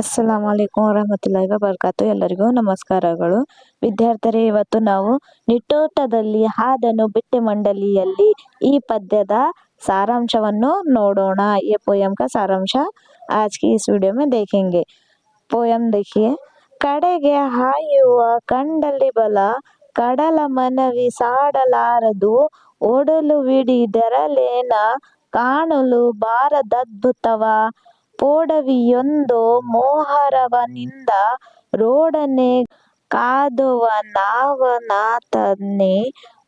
ಅಸ್ಸಲಾಂ ವಲೈಕುಂ ವರಹಮತುಲ್ಲಾಹಿ ವಬರ್ಕಾತು ಎಲ್ಲರಿಗೂ ನಮಸ್ಕಾರಗಳು ವಿದ್ಯಾರ್ಥಿರೇ ಇವತ್ತು ನಾವು ನಿಟ್ಟೋಟದಲ್ಲಿ ಹಾದನು ಬಿಟ್ಟೆ ಮಂಡಲಿಯಲ್ಲಿ ಈ ಪದ್ಯದ ಸಾರಾಂಶವನ್ನು ನೋಡೋಣ ये पोयम का सारांश आज की इस वीडियो में देखेंगे पोयम देखिए ಕಡೆಗೆ ಹಾಯುವ ಕಂಡಲ್ಲಿ ಬಲ ಕಡಲ ಮನವಿ ಸಾಡಲಾರದು ಓಡಲು ವಿಡಿದರಲೇನ ಕಾಣಲು ಬಾರದದ್ಭುತವ ಪೋಡವಿಯೊಂದು ಮೋಹರವನಿಂದ ರೋಡನೆ ಕಾದುವ ನಾವನಾತನೆ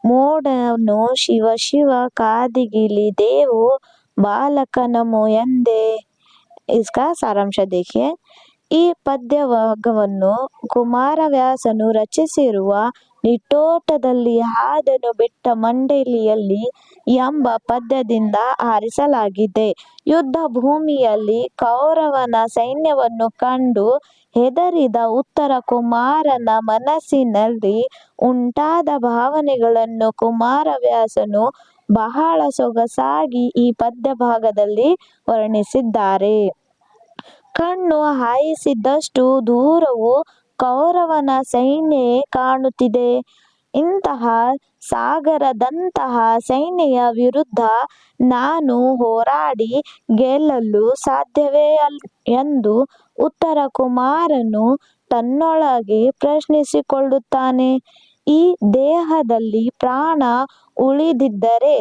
ಮೋಡನು ಶಿವ ಶಿವ ಕಾದಿಗಿಲಿದೇವು ಬಾಲಕನಮು ಎಂದೆ इसका ಸಾರಾಂಶ देखिए ಈ ಪದ್ಯಭಾಗವನ್ನು ಕುಮಾರವ್ಯಾಸನು ರಚಿಸಿರುವ ನಿಟ್ಟೋಟದಲ್ಲಿ ಹಾದನು ಬಿಟ್ಟ ಮಂಡಲಿಯಲ್ಲಿ ಎಂಬ ಪದ್ಯದಿಂದ ಆರಿಸಲಾಗಿದೆ ಯುದ್ಧ ಭೂಮಿಯಲ್ಲಿ ಕೌರವನ ಸೈನ್ಯವನ್ನು ಕಂಡು ಹೆದರಿದ ಉತ್ತರ ಕುಮಾರನ ಮನಸ್ಸಿನಲ್ಲಿ ಉಂಟಾದ ಭಾವನೆಗಳನ್ನು ಕುಮಾರವ್ಯಾಸನು ಬಹಳ ಸೊಗಸಾಗಿ ಈ ಪದ್ಯಭಾಗದಲ್ಲಿ ವರ್ಣಿಸಿದ್ದಾರೆ. ಕಣ್ಣು ಹಾಯಿಸಿದಷ್ಟು ದೂರವು ಕೌರವನ ಸೈನ್ಯ ಕಾಣುತ್ತಿದೆ. ಇಂತಹ ಸಾಗರದಂತಹ ಸೈನ್ಯ ವಿರುದ್ಧ ನಾನು ಹೋರಾಡಿ ಗೆಲ್ಲಲು ಸಾಧ್ಯವೇ ಎಂದು ಉತ್ತರ ಕುಮಾರನು ತನ್ನೊಳಗೆ ಪ್ರಶ್ನಿಸಿಕೊಳ್ಳುತ್ತಾನೆ. ಈ ದೇಹದಲ್ಲಿ ಪ್ರಾಣ ಉಳಿದಿದ್ದರೆ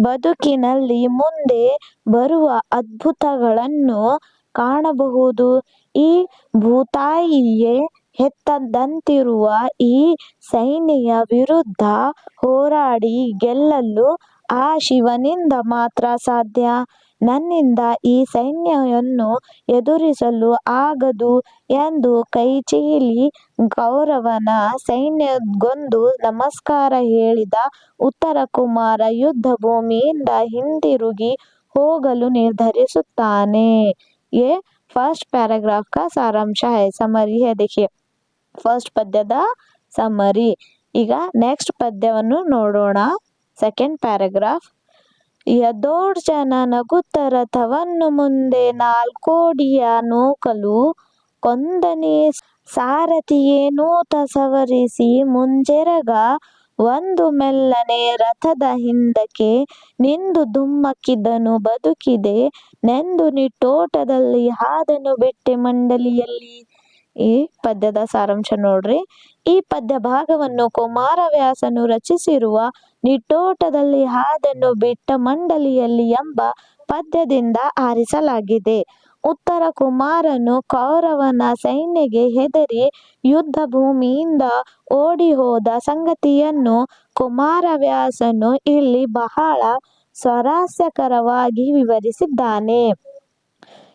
ಬದುಕಿನಲ್ಲಿ ಮುಂದೆ ಬರುವ ಅದ್ಭುತಗಳನ್ನು ಕಾಣಬಹುದು. ಈ ಭೂತಾಯಿಯೇ ಹೆತ್ತದಂತಿರುವ ಈ ಸೈನ್ಯಯ ವಿರುದ್ಧ ಹೋರಾಡಿ ಗೆಲ್ಲಲು ಆ ಶಿವನಿಂದ ಮಾತ್ರ ಸಾಧ್ಯ ನನ್ನಿಂದ ಈ ಸೈನ್ಯವನ್ನು ಎದುರಿಸಲು ಆಗದು ಎಂದು ಕೈಚೀಲಿ ಕೌರವನ ಸೈನ್ಯಗೊಂದು ನಮಸ್ಕಾರ ಹೇಳಿದ ಉತ್ತರ ಕುಮಾರ ಯುದ್ಧ ಭೂಮಿಯಿಂದ ಹಿಂದಿರುಗಿ ಹೋಗಲು ನಿರ್ಧರಿಸುತ್ತಾನೆ ये फर्स्ट पैराग्राफ का सारांश है समरी है देखिए ಫಸ್ಟ್ ಪದ್ಯದ ಸಮ್ಮರಿ ಈಗ ನೆಕ್ಸ್ಟ್ ಪದ್ಯವನ್ನು ನೋಡೋಣ. ಸೆಕೆಂಡ್ ಪ್ಯಾರಾಗ್ರಾಫ್ ಯದೋಡ್ ಜನ ನಗುತ್ತ ರಥವನ್ನು ಮುಂದೆ ನಾಲ್ಕೋಡಿಯ ನೂಕಲು ಕೊಂದನೆ ಸಾರಥಿಯೇನೂ ತಸವರಿಸಿ ಮುಂಜೆರಗ ಒಂದು ಮೆಲ್ಲನೆ ರಥದ ಹಿಂದಕ್ಕೆ ನಿಂದು ದುಮ್ಮಕ್ಕಿದ್ದನು ಬದುಕಿದೆ. ನೆಂದು ನಿಟ್ಟೋಟದಲ್ಲಿ ಹಾದನು ಬಿಟ್ಟೆ ಮಂಡಲಿಯಲ್ಲಿ. ಈ ಪದ್ಯದ ಸಾರಾಂಶ ನೋಡ್ರಿ. ಈ ಪದ್ಯ ಭಾಗವನ್ನು ಕುಮಾರವ್ಯಾಸನು ರಚಿಸಿರುವ ನಿಟ್ಟೋಟದಲ್ಲಿ ಹಾದನ್ನು ಬಿಟ್ಟ ಮಂಡಲಿಯಲ್ಲಿ ಎಂಬ ಪದ್ಯದಿಂದ ಆರಿಸಲಾಗಿದೆ. ಉತ್ತರ ಕುಮಾರನು ಕೌರವನ ಸೈನ್ಯಗೆ ಹೆದರಿ ಯುದ್ಧ ಭೂಮಿಯಿಂದ ಓಡಿ ಹೋದ ಸಂಗತಿಯನ್ನು ಕುಮಾರವ್ಯಾಸನು ಇಲ್ಲಿ ಬಹಳ ಸ್ವಾರಸ್ಯಕರವಾಗಿ ವಿವರಿಸಿದ್ದಾನೆ.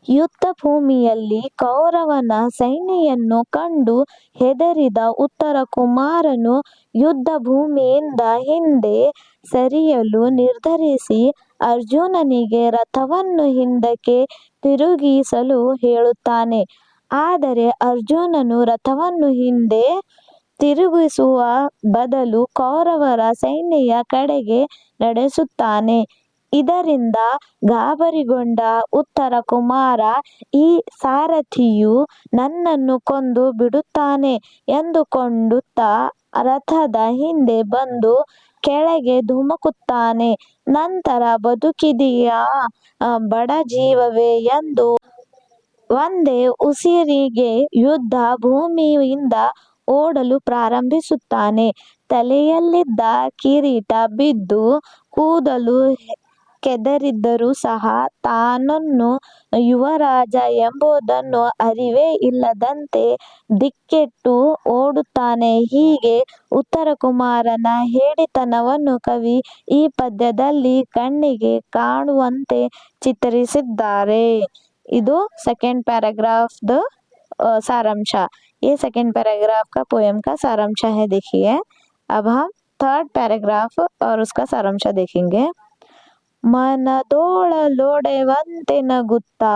ಯುದ್ಧ ಭೂಮಿಯಲ್ಲಿ ಕೌರವನ ಸೈನ್ಯವನ್ನು ಕಂಡು ಹೆದರಿದ ಉತ್ತರ ಕುಮಾರನು ಯುದ್ಧ ಭೂಮಿಯಿಂದ ಹಿಂದೆ ಸರಿಯಲು ನಿರ್ಧರಿಸಿ ಅರ್ಜುನನಿಗೆ ರಥವನ್ನು ಹಿಂದಕ್ಕೆ ತಿರುಗಿಸಲು ಹೇಳುತ್ತಾನೆ. ಆದರೆ ಅರ್ಜುನನು ರಥವನ್ನು ಹಿಂದೆ ತಿರುಗಿಸುವ ಬದಲು ಕೌರವರ ಸೈನ್ಯದ ಕಡೆಗೆ ನಡೆಸುತ್ತಾನೆ. ಇದರಿಂದ ಗಾಬರಿಗೊಂಡ ಉತ್ತರ ಕುಮಾರ, ಈ ಸಾರಥಿಯು ನನ್ನನ್ನು ಕೊಂದು ಬಿಡುತ್ತಾನೆ ಎಂದುಕೊಂಡುತ್ತಾ ರಥದ ಹಿಂದೆ ಬಂದು ಕೆಳಗೆ ಧುಮುಕುತ್ತಾನೆ. ನಂತರ ಬದುಕಿದೆಯಾ? ಬಡ ಜೀವವೇ ಎಂದು ಒಂದೇ ಉಸಿರಿಗೆ ಯುದ್ಧ ಭೂಮಿಯಿಂದ ಓಡಲು ಪ್ರಾರಂಭಿಸುತ್ತಾನೆ. ತಲೆಯಲ್ಲಿದ್ದ ಕಿರೀಟ ಬಿದ್ದು ಕೂದಲು ಕೆದರಿದ್ದರೂ ಸಹ ತಾನೊನ್ನು ಯುವರಾಜ ಎಂಬುದನ್ನು ಅರಿವೇ ಇಲ್ಲದಂತೆ ದಿಕ್ಕೆಟ್ಟು ಓಡುತ್ತಾನೆ ಹೀಗೆ ಉತ್ತರ ಕುಮಾರನ ಹೇಡಿತನವನ್ನು ಕವಿ ಈ ಪದ್ಯದಲ್ಲಿ ಕಣ್ಣಿಗೆ ಕಾಣುವಂತೆ ಚಿತ್ರಿಸಿದ್ದಾರೆ ಇದು ಸೆಕೆಂಡ್ पैराग्राफ सारांश ये सेकेंड पैराग्राफ का पोएम का सारांश है देखिए अब हम थर्ड पैराग्राफ और उसका सारांश देखेंगे ಮನದೋಳಲೊಡೆವಂತೆ ನಗುತ್ತಾ,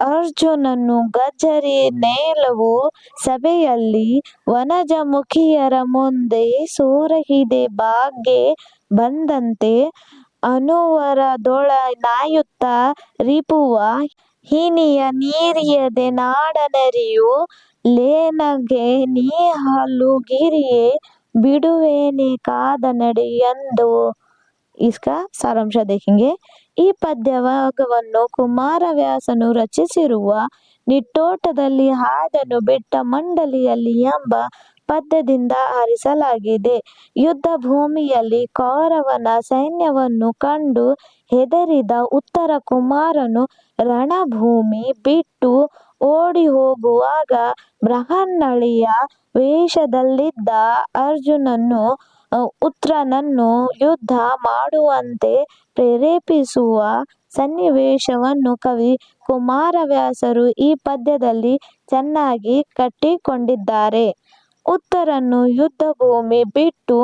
ಅರ್ಜುನನು ಗಜರಿ ನೇಲವು ಸಭೆಯಲ್ಲಿ ವನಜ ಮುಖಿಯರ ಮುಂದೆ ಸೋರಹಿದೆ ಬಾಗೆ ಬಂದಂತೆ ಅನುವರದೊಳ ನಾಯುತ್ತ ರಿಪುವ, ಹಿನಿಯ ನೀರಿಯದೆ ನಾಡನರಿಯು, ಲೇನಗೆ ನೀ ಹಲುಗಿರಿಯೇ ಬಿಡುವೇನೆ ಕಾದ ಎಂದು इसका ಸಾರಾಂಶ देखेंगे ಈ ಪದ್ಯಭಾಗವನ್ನು ಕುಮಾರವ್ಯಾಸನು ರಚಿಸಿರುವ ನಿಟ್ಟೋಟದಲ್ಲಿ ಹಾದನು ಬೆಟ್ಟ ಮಂಡಲಿಯಲ್ಲಿ ಎಂಬ ಪದ್ಯದಿಂದ ಆರಿಸಲಾಗಿದೆ ಯುದ್ಧ ಭೂಮಿಯಲ್ಲಿ ಕೌರವನ ಸೈನ್ಯವನ್ನು ಕಂಡು ಹೆದರಿದ ಉತ್ತರ ಕುಮಾರನು ರಣಭೂಮಿ ಬಿಟ್ಟು ಓಡಿ ಹೋಗುವಾಗ ಬೃಹನ್ನಳೆಯ ವೇಷದಲ್ಲಿದ್ದ ಅರ್ಜುನನು ಉತ್ತರನನ್ನು ಯುದ್ಧ ಮಾಡುವಂತೆ ಪ್ರೇರೇಪಿಸುವ ಸನ್ನಿವೇಶವನ್ನು ಕವಿ ಕುಮಾರವ್ಯಾಸರು ಈ ಪದ್ಯದಲ್ಲಿ ಚೆನ್ನಾಗಿ ಕಟ್ಟಿಕೊಂಡಿದ್ದಾರೆ. ಉತ್ತರನು ಯುದ್ಧಭೂಮಿ ಬಿಟ್ಟು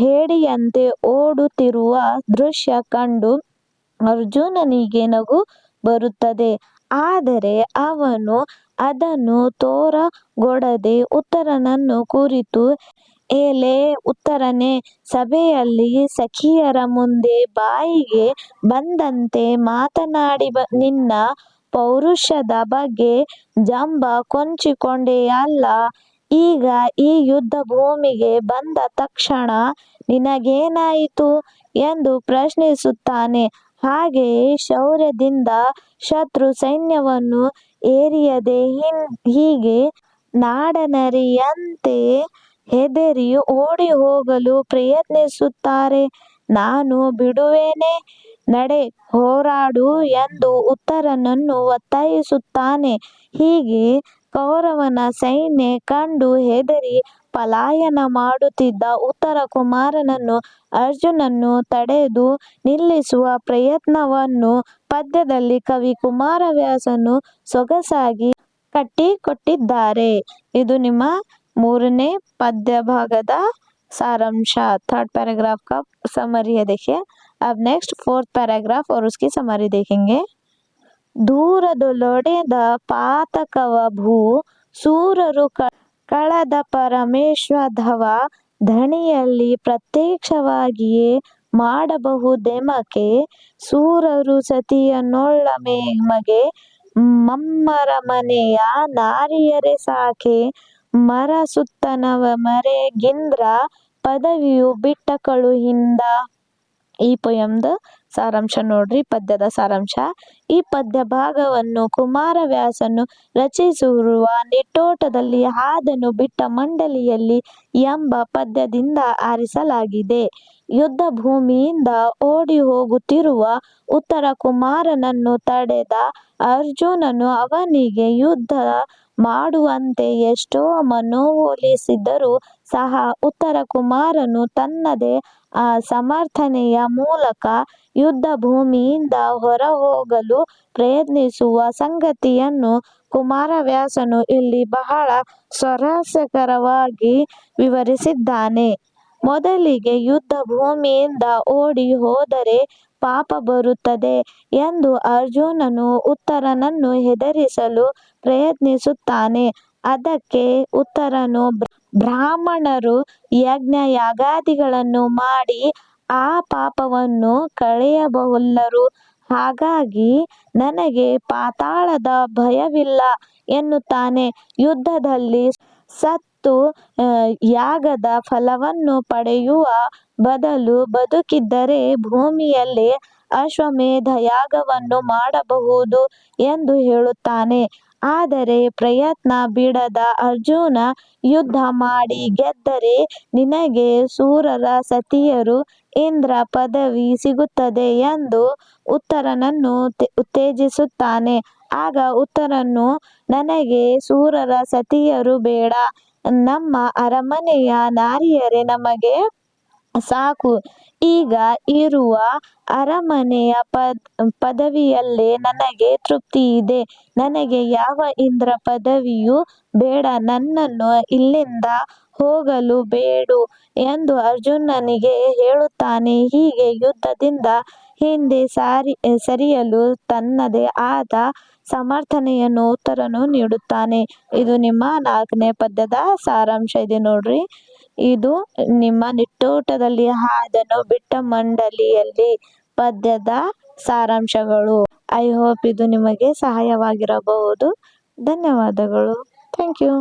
ಹೇಡಿಯಂತೆ ಓಡುತ್ತಿರುವ ದೃಶ್ಯ ಕಂಡು ಅರ್ಜುನನಿಗೆ ನಗು ಬರುತ್ತದೆ. ಆದರೆ ಅವನು ಅದನ್ನು ತೋರಗೊಡದೆ ಉತ್ತರನನ್ನು ಕುರಿತು ಏಲೇ ಉತ್ತರನೆ, ಸಭೆಯಲ್ಲಿ ಸಖಿಯರ ಮುಂದೆ ಬಾಯಿಗೆ ಬಂದಂತೆ ಮಾತನಾಡಿ ನಿನ್ನ ಪೌರುಷದ ಬಗ್ಗೆ ಜಂಭ ಅಲ್ಲ ಈಗ ಈ ಯುದ್ಧ ಭೂಮಿಗೆ ಬಂದ ತಕ್ಷಣ ನಿನಗೇನಾಯಿತು ಎಂದು ಪ್ರಶ್ನಿಸುತ್ತಾನೆ. ಹಾಗೆಯೇ ಶೌರ್ಯದಿಂದ ಶತ್ರು ಸೈನ್ಯವನ್ನು ಏರಿಯದೆ, ಹೀಗೆ ನಾಡನರಿಯಂತೆ ಹೆದರಿ ಓಡಿಹೋಗಲು ಪ್ರಯತ್ನಿಸುತ್ತಾರೆ. ನಾನು ಬಿಡುವೇನೆ, ನಡೆ, ಹೋರಾಡು ಎಂದು ಉತ್ತರನನ್ನು ಒತ್ತಾಯಿಸುತ್ತಾನೆ. ಹೀಗೆ ಕೌರವನ ಸೈನ್ಯ ಕಂಡು ಹೆದರಿ ಪಲಾಯನ ಮಾಡುತ್ತಿದ್ದ ಉತ್ತರ ಕುಮಾರನನ್ನು ಅರ್ಜುನನ್ನು ತಡೆದು ನಿಲ್ಲಿಸುವ ಪ್ರಯತ್ನವನ್ನು ಪದ್ಯದಲ್ಲಿ ಕವಿ ಕುಮಾರವ್ಯಾಸನು ಸೊಗಸಾಗಿ ಕಟ್ಟಿಕೊಟ್ಟಿದ್ದಾರೆ. ಇದು ನಿಮ್ಮ ಮೂರನೇ ಪದ್ಯಭಾಗದ सारांश थर्ड पैराग्राफ का समरी है देखिए अब नेक्स्ट फोर्थ पैराग्राफ और उसकी समरी देखेंगे ದೂರದೊಳೊಡೆದ ಪಾತಕವ ಭೂ ಸೂರರು ಕಳದ ಪರಮೇಶ್ವಧವ ಧಣಿಯಲ್ಲಿ ಪ್ರತ್ಯಕ್ಷವಾಗಿಯೇ ಮಾಡಬಹುದೆಮಕೆ ಸೂರರು ಸತಿಯನ್ನೊಳಮೆಮಗೆ ಮಮ್ಮರಮನೆಯ ನಾರಿಯರೇ ಸಾಕೆ ಮರಸುತ್ತನವ ಮರೆಗಿಂದ್ರ ಪದವಿಯು ಬಿಟ್ಟ ಕಳುಹಿಂದ ಈ ಪೊಯಮ್ದ ಸಾರಾಂಶ ನೋಡ್ರಿ, ಪದ್ಯದ ಸಾರಾಂಶ ಈ ಪದ್ಯ ಭಾಗವನ್ನು ಕುಮಾರವ್ಯಾಸನು ರಚಿಸಿರುವ ನಿಟ್ಟೋಟದಲ್ಲಿ ಹಾದನು ಬಿಟ್ಟ ಮಂಡಲಿಯಲ್ಲಿ ಎಂಬ ಪದ್ಯದಿಂದ ಆರಿಸಲಾಗಿದೆ. ಯುದ್ಧ ಭೂಮಿಯಿಂದ ಓಡಿ ಹೋಗುತ್ತಿರುವ ಉತ್ತರ ಕುಮಾರನನ್ನು ತಡೆದ ಅರ್ಜುನನು ಅವನಿಗೆ ಯುದ್ಧ ಮಾಡುವಂತೆ ಎಷ್ಟೋ ಮನವೊಲಿಸಿದರೂ ಸಹ ಉತ್ತರ ಕುಮಾರನು ತನ್ನದೇ ಸಮರ್ಥನೆಯ ಮೂಲಕ ಯುದ್ಧ ಭೂಮಿಯಿಂದ ಹೊರಹೋಗಲು ಪ್ರಯತ್ನಿಸುವ ಸಂಗತಿಯನ್ನು ಕುಮಾರವ್ಯಾಸನು ಇಲ್ಲಿ ಬಹಳ ಸ್ವಾರಸ್ಯಕರವಾಗಿ ವಿವರಿಸಿದ್ದಾನೆ. ಮೊದಲಿಗೆ ಯುದ್ಧ ಭೂಮಿಯಿಂದ ಓಡಿ ಹೋದರೆ ಪಾಪ ಬರುತ್ತದೆ ಎಂದು ಅರ್ಜುನನು ಉತ್ತರನನ್ನು ಹೆದರಿಸಲು ಪ್ರಯತ್ನಿಸುತ್ತಾನೆ. ಅದಕ್ಕೆ ಉತ್ತರನು, ಬ್ರಾಹ್ಮಣರು ಯಜ್ಞ ಯಾಗಾದಿಗಳನ್ನು ಮಾಡಿ ಆ ಪಾಪವನ್ನು ಕಳೆಯಬಲ್ಲರು. ಹಾಗಾಗಿ ನನಗೆ ಪಾತಾಳದ ಭಯವಿಲ್ಲ ಎನ್ನುತ್ತಾನೆ. ಯುದ್ಧದಲ್ಲಿ ಸತ್ತು ಯಾಗದ ಫಲವನ್ನು ಪಡೆಯುವ ಬದಲು ಬದುಕಿದ್ದರೆ ಭೂಮಿಯಲ್ಲಿ ಅಶ್ವಮೇಧ ಯಾಗವನ್ನು ಮಾಡಬಹುದು ಎಂದು ಹೇಳುತ್ತಾನೆ. ಆದರೆ ಪ್ರಯತ್ನ ಬಿಡದ ಅರ್ಜುನ ಯುದ್ಧ ಮಾಡಿ ಗೆದ್ದರೆ ನಿನಗೆ ಸೂರರ ಸತಿಯರು ಇಂದ್ರ ಪದವಿ ಸಿಗುತ್ತದೆ ಎಂದು ಉತ್ತರನನ್ನು ಉತ್ತೇಜಿಸುತ್ತಾನೆ. ಆಗ ಉತ್ತರನು ನನಗೆ ಸೂರರ ಸತಿಯರು ಬೇಡ, ನಮ್ಮ ಅರಮನೆಯ ನಾರಿಯರೇ ನಮಗೆ ಸಾಕು. ಈಗ ಇರುವ ಅರಮನೆಯ ಪದ್ ಪದವಿಯಲ್ಲೇ ನನಗೆ ತೃಪ್ತಿ ಇದೆ ನನಗೆ ಯಾವ ಇಂದ್ರ ಪದವಿಯೂ ಬೇಡ ನನ್ನನ್ನು ಇಲ್ಲಿಂದ ಹೋಗಲು ಬೇಡು ಎಂದು ಅರ್ಜುನನಿಗೆ ಹೇಳುತ್ತಾನೆ. ಹೀಗೆ ಯುದ್ಧದಿಂದ ಹಿಂದೆ ಸಾರಿ ಸರಿಯಲು ತನ್ನದೇ ಆದ ಸಮರ್ಥನೆಯನ್ನು ಉತ್ತರನು ನೀಡುತ್ತಾನೆ. ಇದು ನಿಮ್ಮ ನಾಲ್ಕನೇ ಪದ್ಯದ ಸಾರಾಂಶ ಇದೆ ನೋಡ್ರಿ. ಇದು ನಿಮ್ಮ ನಿಟ್ಟೋಟದಲ್ಲಿ ಹಾದನು ಬಿಟ್ಟ ಮಂಡಲಿಯಲ್ಲಿ ಪದ್ಯದ ಸಾರಾಂಶಗಳು. ಐ ಹೋಪ್ ಇದು ನಿಮಗೆ ಸಹಾಯವಾಗಿರಬಹುದು ಧನ್ಯವಾದಗಳು ಥ್ಯಾಂಕ್ ಯು